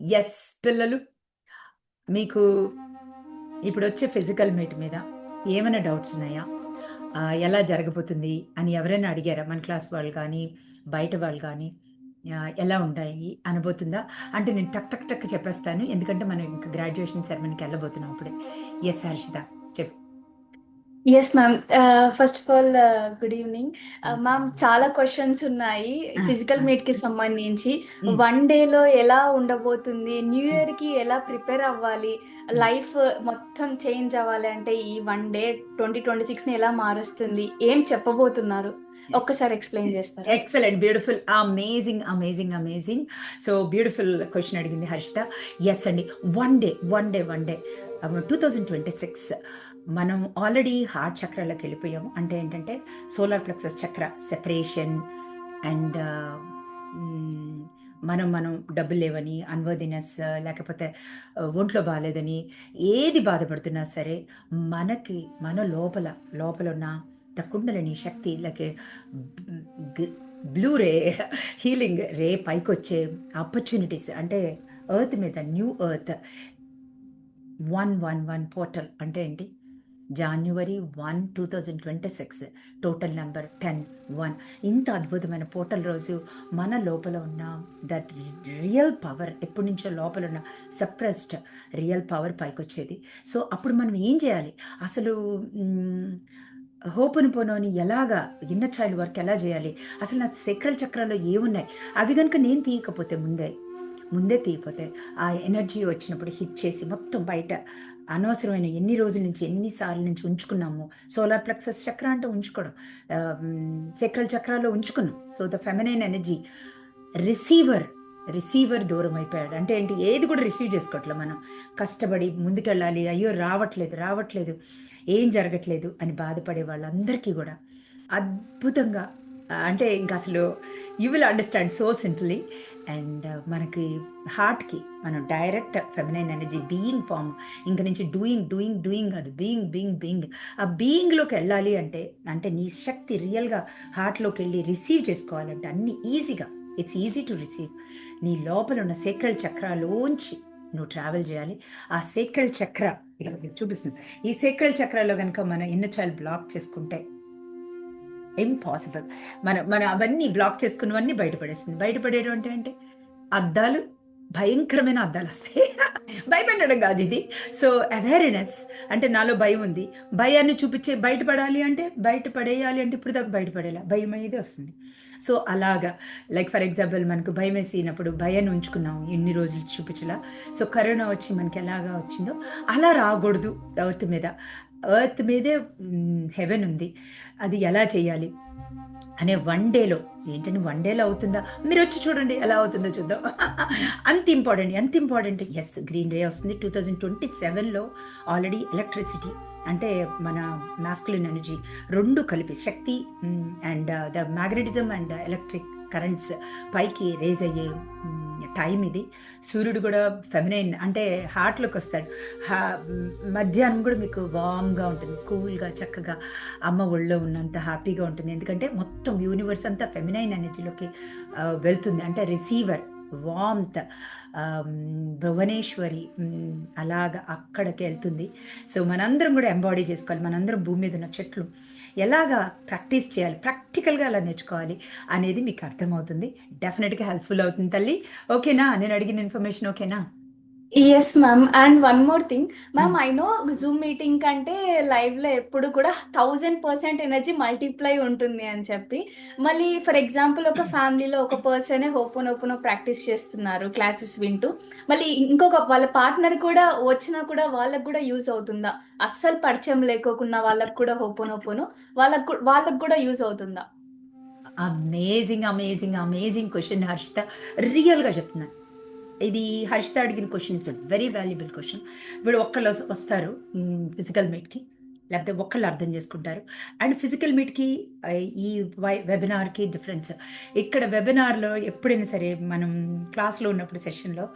Yes పిల్లలు. మీకు ఇప్పుడు వచ్చే ఫిజికల్ మీట్ మీద ఏమైనా డౌట్స్ ఉన్నాయా? ఎలా జరగబోతుంది అని ఎవరైనా అడిగారా? మన క్లాస్ వాళ్ళు కానీ బయట వాళ్ళు కానీ ఎలా ఉంటాయి? అనబోతుందా? అంటే నేను టక్ టక్ టక్ చెప్పేస్తాను. ఎందుకంటే మనం ఇంకా గ్రాడ్యుయేషన్ సెరమనీకి వెళ్ళబోతున్నాం అప్పుడే. ఎస్ హర్షిత చెప్పు. Yes ma'am first of all good evening ma'am చాలా క్వశ్చన్స్ ఉన్నాయి ఫిజికల్. మీట్కి సంబంధించి. వన్లో ఎలా ఉండబోతుంది? న్యూ ఇయర్కి ఎలా ప్రిపేర్ అవ్వాలి? లైఫ్ మొత్తం చేంజ్ అవ్వాలి అంటే ఈ వన్ డే ట్వంటీ ట్వంటీ సిక్స్ని ఎలా మారుస్తుంది? ఏం చెప్పబోతున్నారు? ఒక్కసారి ఎక్స్ప్లెయిన్ చేస్తారా? Excellent beautiful amazing amazing amazing so beautiful question అడిగింది హర్షిత. ఎస్ అండి. One day one day one day two thousand twenty six మనం ఆల్రెడీ హార్ట్ చక్రాలకు వెళ్ళిపోయాము. అంటే ఏంటంటే solar plexus chakra separation and మనం మనం డబ్బు లేవని అన్వర్దినెస్ లేకపోతే uh, ఒంట్లో బాగాలేదని ఏది బాధపడుతున్నా సరే మనకి మన లోపల లోపల ఉన్న తక్కుండలేని శక్తి లేక బ్లూ రే హీలింగ్ రే పైకి వచ్చే ఆపర్చునిటీస్ అంటే ఎర్త్ మీద new earth one one one portal అంటే ఏంటి? January one two thousand twenty six total number ten one ఇంత అద్భుతమైన పోర్టల్ రోజు మన లోపల ఉన్న దట్ రియల్ పవర్ ఎప్పటి నుంచో లోపల ఉన్న సప్రెస్డ్ రియల్ పవర్ పైకి వచ్చేది సో అప్పుడు మనం ఏం చేయాలి? అసలు హోపును పోనోని ఎలాగా ఇన్న చైల్డ్ వర్క్ ఎలా చేయాలి? అసలు నా సెక్రల్ చక్రాల్లో ఏమున్నాయి? అవి కనుక నేను తీయకపోతే ముందే ముందే తీయపోతే ఆ ఎనర్జీ వచ్చినప్పుడు హిట్ చేసి మొత్తం బయట అనవసరమైన ఎన్ని రోజుల నుంచి ఎన్నిసార్లు నుంచి ఉంచుకున్నాము సోలార్ ప్లెక్సస్ చక్ర అంటే ఉంచుకోవడం సెక్రల్ చక్రాల్లో ఉంచుకున్నాం. So the feminine energy receiver receiver దూరం అయిపోయాడు. అంటే ఏంటి? ఏది కూడా రిసీవ్ చేసుకోవట్లే మనం. కష్టపడి ముందుకెళ్ళాలి. అయ్యో రావట్లేదు రావట్లేదు ఏం జరగట్లేదు అని బాధపడే వాళ్ళందరికీ కూడా అద్భుతంగా అంటే ఇంకా అసలు you will understand so simply and మనకి హార్ట్కి మనం direct feminine energy being from ఇంక నుంచి డూయింగ్ డూయింగ్ డూయింగ్ అది బీయింగ్ బీయింగ్ బీయింగ్ ఆ బీయింగ్లోకి వెళ్ళాలి అంటే అంటే నీ శక్తి రియల్గా హార్ట్లోకి వెళ్ళి రిసీవ్ చేసుకోవాలంటే అన్ని ఈజీగా ఇట్స్ ఈజీ టు రిసీవ్ నీ లోపల ఉన్న సేక్రల్ చక్రాలోంచి నువ్వు ట్రావెల్ చేయాలి. ఆ సేక్రల్ చక్ర ఇలా చూపిస్తుంది. ఈ సేక్రల్ చక్రాలో కనుక మన ఇన్నర్ చైల్డ్ బ్లాక్ చేసుకుంటే ఇంపాసిబుల్ మనం మనం అవన్నీ బ్లాక్ చేసుకున్నవన్నీ బయటపడేస్తుంది. బయటపడేటువంటి అంటే అంటే అద్దాలు భయంకరమైన అద్దాలు వస్తాయి. భయపెట్టడం కాదు ఇది. సో అవేర్నెస్ అంటే నాలో భయం ఉంది. భయాన్ని చూపించే బయటపడాలి అంటే బయటపడేయాలి అంటే ఇప్పుడు దాకా బయటపడేలా. భయం అనేది వస్తుంది. సో అలాగా. లైక్ ఫర్ ఎగ్జాంపుల్ మనకు భయం వేసినప్పుడు భయాన్ని ఉంచుకున్నాం ఎన్ని రోజులు చూపించలా. సో కరోనా వచ్చి మనకి ఎలాగా వచ్చిందో అలా రాకూడదు. ఎర్త్ మీద. ఎర్త్ మీదే హెవెన్ ఉంది. అది ఎలా చేయాలి? అనే వన్ డేలో ఏంటని వన్ డేలో అవుతుందా? మీరు వచ్చి చూడండి ఎలా అవుతుందో చూద్దాం. అంత ఇంపార్టెంట్ ఎంత ఇంపార్టెంట్ ఎస్ గ్రీన్ రే వస్తుంది. టూ థౌజండ్ ట్వంటీ సెవెన్లో ఆల్రెడీ ఎలక్ట్రిసిటీ అంటే మన మాస్కులిన్ ఎనర్జీ రెండు కలిపి శక్తి and the magnetism and electric currents పైకి రేజ్ అయ్యే టైం ఇది. సూర్యుడు కూడా ఫెమినైన్ అంటే హార్ట్లోకి వస్తాడు. హా మధ్యాహ్నం కూడా మీకు వామ్గా ఉంటుంది కూల్గా చక్కగా. అమ్మ ఒళ్ళో ఉన్నంత హ్యాపీగా ఉంటుంది. ఎందుకంటే మొత్తం యూనివర్స్ అంతా ఫెమినైన్ ఎనర్జీలోకి వెళ్తుంది. అంటే రిసీవర్ వామ్త్ భువనేశ్వరి అలాగ అక్కడికి వెళ్తుంది. సో మనందరం కూడా ఎంబాడీ చేసుకోవాలి. మనందరం భూమి మీద ఉన్న చెట్లు ఎలాగా ప్రాక్టీస్ చేయాలి ప్రాక్టికల్గా ఎలా నేర్చుకోవాలి అనేది మీకు అర్థమవుతుంది. డెఫినెట్గా హెల్ప్ఫుల్ అవుతుంది తల్లి. ఓకేనా నేను అడిగిన ఇన్ఫర్మేషన్ ఓకేనా yes ma'am and one more thing ma'am I know Zoom meeting కంటే లైవ్లో ఎప్పుడు కూడా థౌజండ్ పర్సెంట్ ఎనర్జీ మల్టిప్లై ఉంటుంది అని చెప్పి. మళ్ళీ ఫర్ ఎగ్జాంపుల్ ఒక ఫ్యామిలీలో ఒక పర్సనే ఓపెన్ ఓపెన్ ప్రాక్టీస్ చేస్తున్నారు క్లాసెస్ వింటూ. మళ్ళీ ఇంకొక వాళ్ళ పార్ట్నర్ కూడా వచ్చినా కూడా వాళ్ళకు కూడా యూజ్ అవుతుందా? అస్సలు పరిచయం లేకోకుండా వాళ్ళకు కూడా ఓపెన్ ఓపెన్ వాళ్ళకు వాళ్ళకు కూడా యూజ్ అవుతుందా? Amazing amazing amazing question Harshita. రియల్గా చెప్తున్నాను ఇది హర్షిత అడిగిన question is very valuable question ఇప్పుడు ఒక్కళ్ళు వస్తారు ఫిజికల్ మీట్కి లేకపోతే ఒక్కళ్ళు అర్థం చేసుకుంటారు. అండ్ ఫిజికల్ మీట్కి ఈ వై వెబినార్కి డిఫరెన్స్ ఇక్కడ వెబినార్లో ఎప్పుడైనా సరే మనం క్లాస్లో ఉన్నప్పుడు సెషన్లో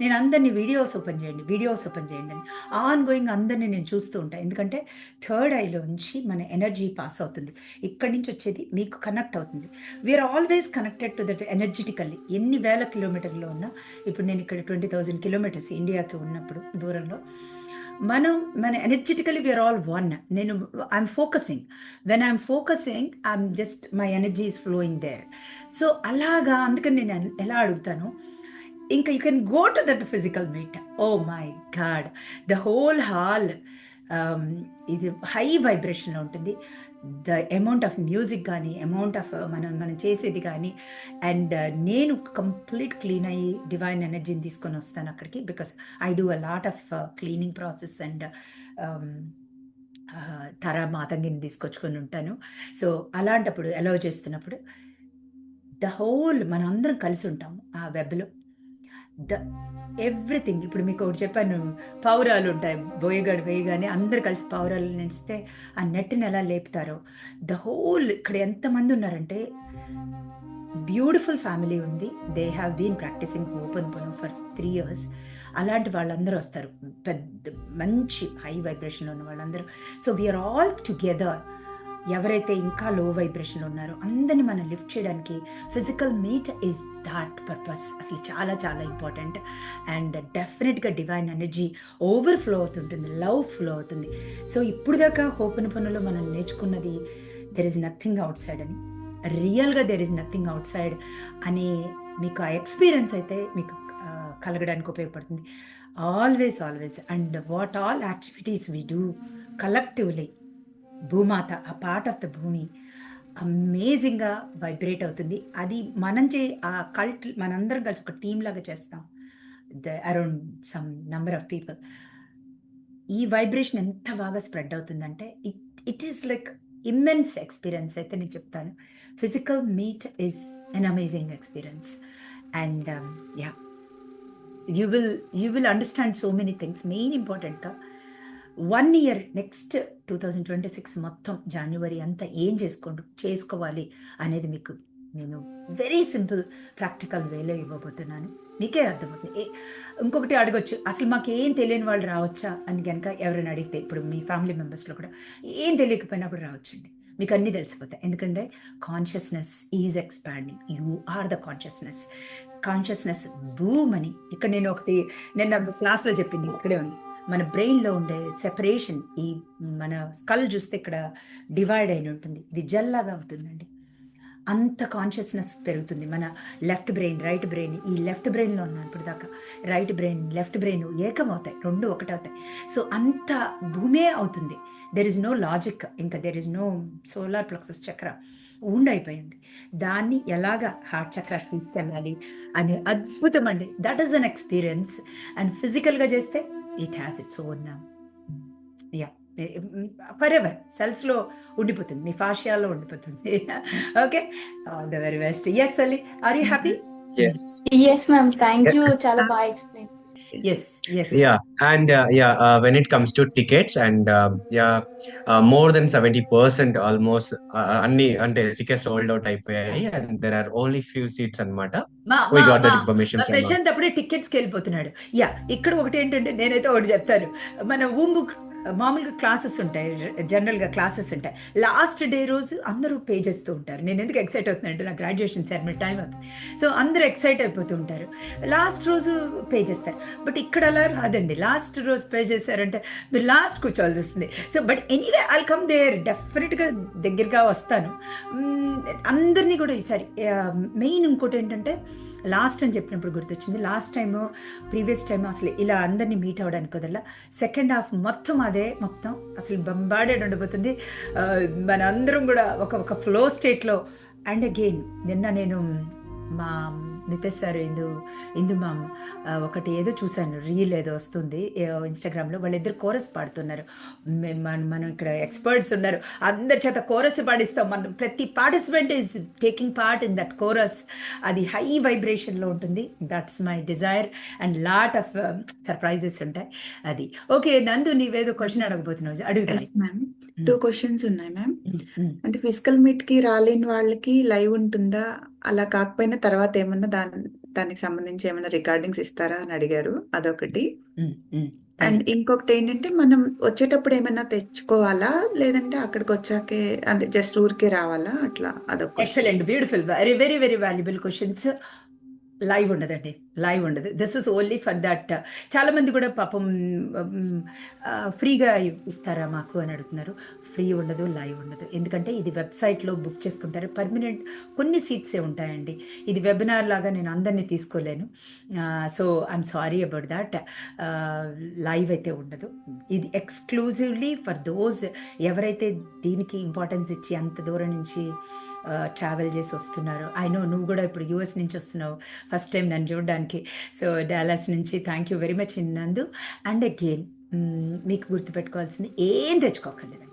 నేను అందరినీ వీడియోస్ ఓపెన్ చేయండి వీడియోస్ ఓపెన్ చేయండి అని. ఆన్ గోయింగ్ అందరినీ నేను చూస్తూ ఉంటాను ఎందుకంటే థర్డ్ ఐలోంచి మన ఎనర్జీ పాస్ అవుతుంది. ఇక్కడి నుంచి వచ్చేది మీకు కనెక్ట్ అవుతుంది. We're always connected to that energetically ఎన్ని వేల కిలోమీటర్లో ఉన్నా ఇప్పుడు నేను ఇక్కడ ట్వంటీ థౌజండ్ కిలోమీటర్స్ ఇండియాకి ఉన్నప్పుడు దూరంలో మనం మన ఎనర్జెటికలీ వీఆర్ ఆల్ వన్ నేను I'm focusing when I'm focusing I'm just my energy is flowing there so అలాగా అందుకని నేను ఎలా అడుగుతాను? ఇంకా you can go to that physical meet oh my god the whole hall ఇది హై వైబ్రేషన్లో ఉంటుంది. ద అమౌంట్ ఆఫ్ మ్యూజిక్ కానీ అమౌంట్ ఆఫ్ మనం మనం చేసేది కానీ అండ్ uh, నేను కంప్లీట్ క్లీన్ అయ్యి డివైన్ ఎనర్జీని తీసుకొని వస్తాను అక్కడికి because I do a lot of cleaning process and తర మాతంగిని తీసుకొచ్చుకొని ఉంటాను. సో అలాంటప్పుడు అలౌ చేస్తున్నప్పుడు ద హోల్ మనందరం కలిసి ఉంటాము ఆ వెబ్లో ద ఎవ్రీథింగ్. ఇప్పుడు మీకు ఒకటి చెప్పాను పావురాలు ఉంటాయి. బోయగాడు వేయగానే అందరు కలిసి పావురాలు నెడిస్తే ఆ నెట్ని ఎలా లేపుతారో. ద హోల్ ఇక్కడ ఎంతమంది ఉన్నారంటే బ్యూటిఫుల్ ఫ్యామిలీ ఉంది. They have been practicing open పొను for three years. అలాంటి వాళ్ళందరూ వస్తారు. పెద్ద మంచి హై వైబ్రేషన్లో ఉన్న వాళ్ళందరూ. సో వీఆర్ ఆల్ టుగెదర్ ఎవరైతే ఇంకా లో వైబ్రేషన్లో ఉన్నారో అందరిని మనం లిఫ్ట్ చేయడానికి physical meet is that purpose అసలు చాలా చాలా ఇంపార్టెంట్ అండ్ డెఫినెట్గా డివైన్ ఎనర్జీ ఓవర్ ఫ్లో అవుతుంటుంది లవ్ ఫ్లో అవుతుంది. సో ఇప్పుడు దాకా ఓపెన్ పనులు మనం నేర్చుకున్నది there is nothing outside అని. రియల్గా there is nothing outside అనే మీకు ఆ ఎక్స్పీరియన్స్ అయితే మీకు కలగడానికి ఉపయోగపడుతుంది. Always always and what all activities we do collectively భూమాత ఆ పార్ట్ ఆఫ్ ద భూమి అమేజింగ్గా వైబ్రేట్ అవుతుంది. అది మనం చే ఆ కల్ట్ మనందరం కలిసి ఒక టీమ్ లాగా చేస్తాం. The around some number of people ఈ వైబ్రేషన్ ఎంత బాగా స్ప్రెడ్ అవుతుందంటే it it is like immense experience అయితే నేను చెప్తాను. Physical meet is an amazing experience and yeah you will you will understand so many things main ఇంపార్టెంట్గా one year next two thousand twenty six మొత్తం జనవరి అంతా ఏం చేసుకోండి చేసుకోవాలి అనేది మీకు నేను వెరీ సింపుల్ ప్రాక్టికల్ వేలో ఇవ్వబోతున్నాను. మీకే అర్థమవుతుంది. ఇంకొకటి అడగొచ్చు. అసలు మాకు ఏం తెలియని వాళ్ళు రావచ్చా అని కనుక ఎవరైనా అడిగితే ఇప్పుడు మీ ఫ్యామిలీ మెంబర్స్లో కూడా ఏం తెలియకపోయినా కూడా రావచ్చండి. మీకు అన్నీ తెలిసిపోతాయి. ఎందుకంటే consciousness is expanding you are the consciousness consciousness boom అని. ఇక్కడ నేను ఒకటి నిన్న క్లాస్లో చెప్పింది ఇక్కడే ఉంది. మన బ్రెయిన్లో ఉండే సెపరేషన్ ఈ మన స్కల్ చూస్తే ఇక్కడ డివైడ్ అయిన ఉంటుంది. ఇది జల్లాగా అవుతుందండి. అంత కాన్షియస్నెస్ పెరుగుతుంది మన లెఫ్ట్ బ్రెయిన్ రైట్ బ్రెయిన్. ఈ లెఫ్ట్ బ్రెయిన్లో ఉన్నాను ఇప్పుడు దాకా రైట్ బ్రెయిన్ లెఫ్ట్ బ్రెయిన్ ఏకమవుతాయి రెండు ఒకటవుతాయి. సో అంత భూమే అవుతుంది. దెర్ ఇస్ నో లాజిక్ ఇంకా there is no solar plexus chakra ఉండైపోయింది దాన్ని ఎలాగ హార్ట్ చక్ర తీసుకెళ్ళాలి అనే అద్భుతం అండి. That is an experience and ఫిజికల్గా చేస్తే it has its own yeah forever సెల్స్లో ఉండిపోతుంది. మీ ఫాషియాలో ఉండిపోతుంది. Okay all the very best yes తల్లి are you happy Yes. Yes ma'am thank you చాలా బాగా explain yes yes Yeah. And uh, yeah, uh, when it comes to tickets and um yeah, uh, more than 70% almost uh, అన్ని అంటే tickets sold out అయిపోయాయి and there are only few seats అన్నమాట మా we మా- got that మా- information మా from uh, Prashanth అప్పుడే టికెట్స్కి వెళ్ళిపోతున్నాడు యా ఇక్కడ ఒకటి ఏంటంటే నేనైతే ఒకటి చెప్తాను మన ఊంబు మామూలుగా క్లాసెస్ ఉంటాయి జనరల్గా క్లాసెస్ ఉంటాయి. లాస్ట్ డే రోజు అందరూ పే చేస్తూ ఉంటారు. నేను ఎందుకు ఎక్సైట్ అవుతున్నానంటే నా గ్రాడ్యుయేషన్ సెరమనీ టైం అవుతుంది. సో అందరూ ఎక్సైట్ అయిపోతూ ఉంటారు. లాస్ట్ రోజు పే చేస్తారు. బట్ ఇక్కడ అలా రాదండి. లాస్ట్ రోజు పే చేశారంటే మీరు లాస్ట్ కూర్చోవాల్సి వస్తుంది. So but anyway I come there డెఫినెట్గా దగ్గరగా వస్తాను. Mm, అందరినీ కూడా ఈసారి uh, మెయిన్ ఇంకోటి ఏంటంటే లాస్ట్ అని చెప్పినప్పుడు గుర్తొచ్చింది. లాస్ట్ టైం ప్రీవియస్ టైం అసలు ఇలా అందరినీ మీట్ అవ్వడానికి వదల సెకండ్ హాఫ్ మొత్తం అదే మొత్తం అసలు బంబాడెడ్ ఉండబోతుంది మనందరం మన అందరం కూడా ఒక ఒక ఫ్లో స్టేట్లో అండ్ అగైన్ నిన్న నేను మా నితేష్ సార్ ఇందు ఇందు మా ఒకటి ఏదో చూశాను రీల్ ఏదో వస్తుంది ఇన్స్టాగ్రామ్లో వాళ్ళిద్దరు కోరస్ పాడుతున్నారు. మన మనం ఇక్కడ ఎక్స్పర్ట్స్ ఉన్నారు. అందరి చేత కోరస్ పాడిస్తాం. మనం ప్రతి participant is taking part in that chorus. అది హై వైబ్రేషన్లో ఉంటుంది. That's my desire and lot of surprises ఉంటాయి. అది. ఓకే నందు నీవేదో క్వశ్చన్ అడగబోతున్నావు. అడుగుతాను మ్యామ్ టూ క్వశ్చన్స్ ఉన్నాయి మ్యామ్ Mm. అంటే ఫిజికల్ మీట్కి రాలేని వాళ్ళకి లైవ్ ఉంటుందా? అలా కాకపోయినా తర్వాత ఏమన్నా దాని దానికి సంబంధించి ఏమైనా రికార్డింగ్స్ ఇస్తారా అని అడిగారు. అదొకటి. అండ్ ఇంకొకటి ఏంటంటే మనం వచ్చేటప్పుడు ఏమైనా తెచ్చుకోవాలా? లేదంటే అక్కడికి వచ్చాకే అంటే జస్ట్ ఊరికే రావాలా? అట్లా అదొక excellent beautiful very very very valuable questions live ఉండదండి. లైవ్ ఉండదు. This is only for that చాలా మంది కూడా పాపం ఫ్రీగా ఇస్తారా మాకు అని అడుగుతున్నారు. ఫ్రీ ఉండదు లైవ్ ఉండదు. ఎందుకంటే ఇది వెబ్సైట్లో బుక్ చేసుకుంటారు. పర్మనెంట్ కొన్ని సీట్సే ఉంటాయండి. ఇది వెబినార్ లాగా నేను అందరినీ తీసుకోలేను. So I'm sorry about that live అయితే ఉండదు. ఇది ఎక్స్క్లూజివ్లీ ఫర్ దోస్ ఎవరైతే దీనికి ఇంపార్టెన్స్ ఇచ్చి అంత దూరం నుంచి ట్రావెల్ చేసి వస్తున్నారు ఐ నో నువ్వు కూడా ఇప్పుడు యూఎస్ నుంచి వస్తున్నావు ఫస్ట్ టైం నన్ను చూడడానికి. సో డాలాస్ నుంచి thank you very much Nandu and again మీకు గుర్తుపెట్టుకోవాల్సింది ఏం తెచ్చుకోకర్లేదు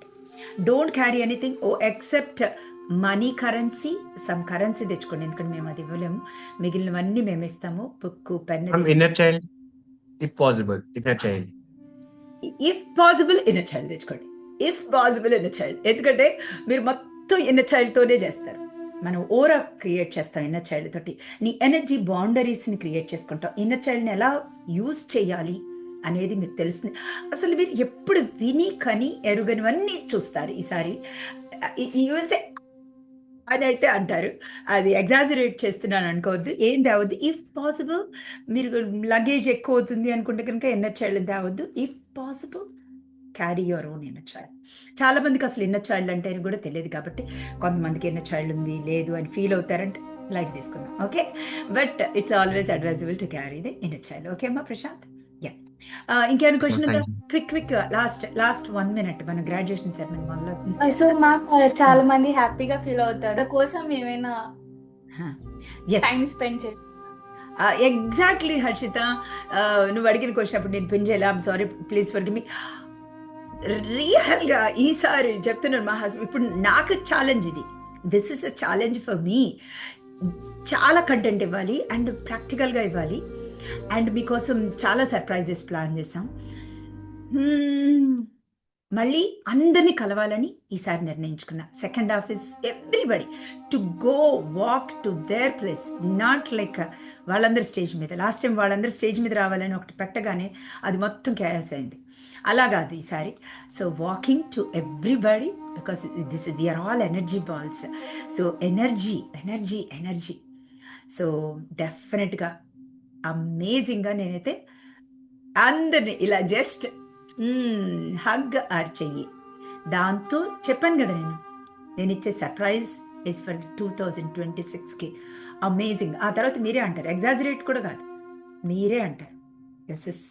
don't carry anything oh except money currency some currency తెచ్చుకోండి. ఎందుకంటే మేము అది ఇవ్వలేము మిగిలినవన్నీ మేము ఇస్తాము. Book pen inner child if possible inner child if possible inner child తెచ్చుకోండి. ఇఫ్ పాసిబుల్ ఇన్నర్ చైల్డ్ ఎందుకంటే మీరు మొత్తం ఇన్నర్ చైల్డ్తోనే చేస్తారు. మనం ఓరా క్రియేట్ చేస్తాం ఇన్నర్ చైల్డ్ తోటి. నీ ఎనర్జీ బౌండరీస్ని క్రియేట్ చేసుకుంటాం. ఇన్నర్ చైల్డ్ని ఎలా యూజ్ చేయాలి? అనేది మీకు తెలుస్తుంది. అసలు మీరు ఎప్పుడు విని కని ఎరుగనివన్నీ చూస్తారు ఈసారి. ఈవెన్సే అని అయితే అంటారు. అది ఎగ్జాజరేట్ చేస్తున్నాను అనుకోవద్దు. ఏం తేవద్దు. ఇఫ్ పాసిబుల్ మీరు లగేజ్ ఎక్కువ అవుతుంది అనుకుంటే కనుక inner child తేవద్దు. If possible carry your own inner child చాలా మందికి అసలు ఇన్నర్ చైల్డ్ అంటే అని కూడా తెలియదు కాబట్టి కొంతమందికి ఇన్నర్ చైల్డ్ ఉంది లేదు అని ఫీల్ అవుతారంటే లైట్ తీసుకుందాం. Okay but it's always advisable to carry the inner child okay అమ్మా ప్రశాంత్? ఇంకేమైనా question. Quick quick last last one minute మన గ్రాడ్యుయేషన్ సెరమనీ మొదలవుతుంది. సో మ్యామ్ చాలా మంది హ్యాపీగా ఫీల్ అవుతారు. కోసం ఏమైనా టైం స్పెండ్ చేసి ఎగ్జాక్ట్లీ హర్షిత. Uh, నువ్వు అడిగిన క్వశ్చన్ అప్పుడు నేను పిన్ చేయలే I'm sorry please for me రియల్గా ఈసారి చెప్తున్నాను మా హస్బెండ్ ఇప్పుడు నాకు ఛాలెంజ్ ఇది. This is a challenge for మీ చాలా కంటెంట్ ఇవ్వాలి అండ్ ప్రాక్టికల్గా ఇవ్వాలి. అండ్ మీకోసం చాలా సర్ప్రైజెస్ ప్లాన్ చేసాం మళ్ళీ అందరినీ కలవాలని ఈసారి నిర్ణయించుకున్నా. Second half is everybody to go walk to their place not like వాళ్ళందరూ స్టేజ్ మీద. లాస్ట్ టైం వాళ్ళందరూ స్టేజ్ మీద రావాలని ఒకటి పెట్టగానే అది మొత్తం క్యాస్ అయింది. అలా కాదు ఈసారి. So walking to everybody because this we're all energy balls. So energy energy energy. So డెఫినెట్గా అమేజింగ్గా నేనైతే అందరిని ఇలా జస్ట్ హగ్ ఆర్ చెయ్యి. దాంతో చెప్పాను కదా నేను నేను ఇచ్చే surprise is for two thousand twenty సిక్స్కి అమేజింగ్ ఆ తర్వాత మీరే అంటారు. ఎగ్జాజరేట్ కూడా కాదు. మీరే అంటారు. This is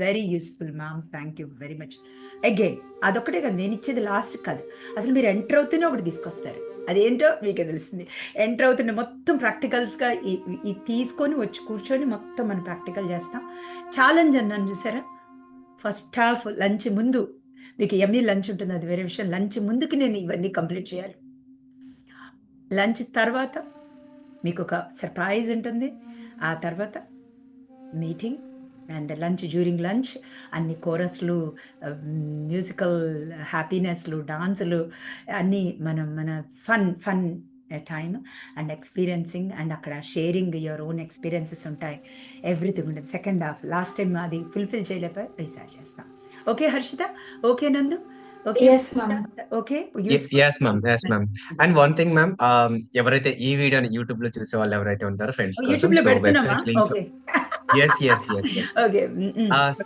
very useful ma'am thank you very much again అదొక్కటే కదా నేను ఇచ్చేది లాస్ట్ కాదు. అసలు మీరు ఎంటర్ అవుతూనే ఒకటి తీసుకొస్తారు. అదేంటో మీకే తెలుస్తుంది ఎంటర్ అవుతున్న మొత్తం ప్రాక్టికల్స్గా ఈ తీసుకొని వచ్చి కూర్చొని మొత్తం మనం ప్రాక్టికల్ చేస్తాం. ఛాలెంజ్ అన్నాను చూసారా? ఫస్ట్ హాఫ్ లంచ్ ముందు. మీకు ఎమ్మి లంచ్ ఉంటుంది అది వేరే విషయం. లంచ్ ముందుకి నేను ఇవన్నీ కంప్లీట్ చేయాలి. లంచ్ తర్వాత మీకు ఒక సర్ప్రైజ్ ఉంటుంది. ఆ తర్వాత meeting and lunch during lunch అన్ని కోరస్లు మ్యూజికల్ హ్యాపీనెస్లు డాన్సులు అన్నీ మనం మన fun fun time and experiencing and అక్కడ షేరింగ్ యువర్ ఓన్ ఎక్స్పీరియన్సెస్ ఉంటాయి. ఎవ్రీథింగ్ ఉంటుంది సెకండ్ హాఫ్ లాస్ట్ టైం అది ఫుల్ఫిల్ చేయలేకపోయి ఈసారి చేస్తాం. Okay Harshitha okay Nandu and one thing ma'am ఎవరైతే ఈ వీడియోని యూట్యూబ్లో చూసే వాళ్ళు ఎవరైతే ఉంటారో ఫ్రెండ్స్ కోసం yes yes yes yes okay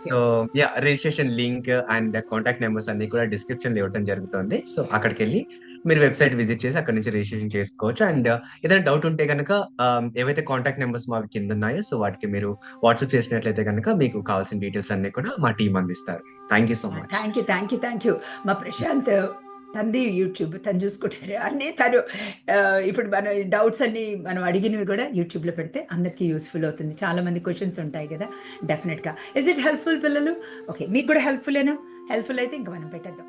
so yeah registration link and contact numbers అన్ని కూడా డిస్క్రిప్షన్లో ఇవ్వడం జరుగుతుంది. సో అక్కడికి వెళ్ళి మీరు వెబ్సైట్ విజిట్ చేసి అక్కడ నుంచి రిజిస్ట్రేషన్ చేసుకోవచ్చు. అండ్ ఏదైనా డౌట్ ఉంటే కనుక ఏవైతే కాంటాక్ట్ నెంబర్స్ మావి కింద ఉన్నాయో సో వాటికి మీరు వాట్సాప్ చేసినట్లయితే కనుక మీకు కావాల్సిన డీటెయిల్స్ అన్ని కూడా మా టీం అందిస్తారు. Thank you so much thank you thank you thank you మా ప్రశాంత్ తంది యూట్యూబ్ తను చూసుకుంటారు. అన్నీ తను ఇప్పుడు మన డౌట్స్ అన్ని మనం అడిగినవి కూడా యూట్యూబ్లో పెడితే అందరికీ యూస్ఫుల్ అవుతుంది. చాలా మంది క్వశ్చన్స్ ఉంటాయి కదా డెఫినెట్గా ఇస్ ఇట్ హెల్ప్ఫుల్ పిల్లలు? ఓకే మీకు కూడా హెల్ప్ఫుల్ ఏనా? హెల్ప్ఫుల్ అయితే ఇంకా మనం పెట్టేద్దాం.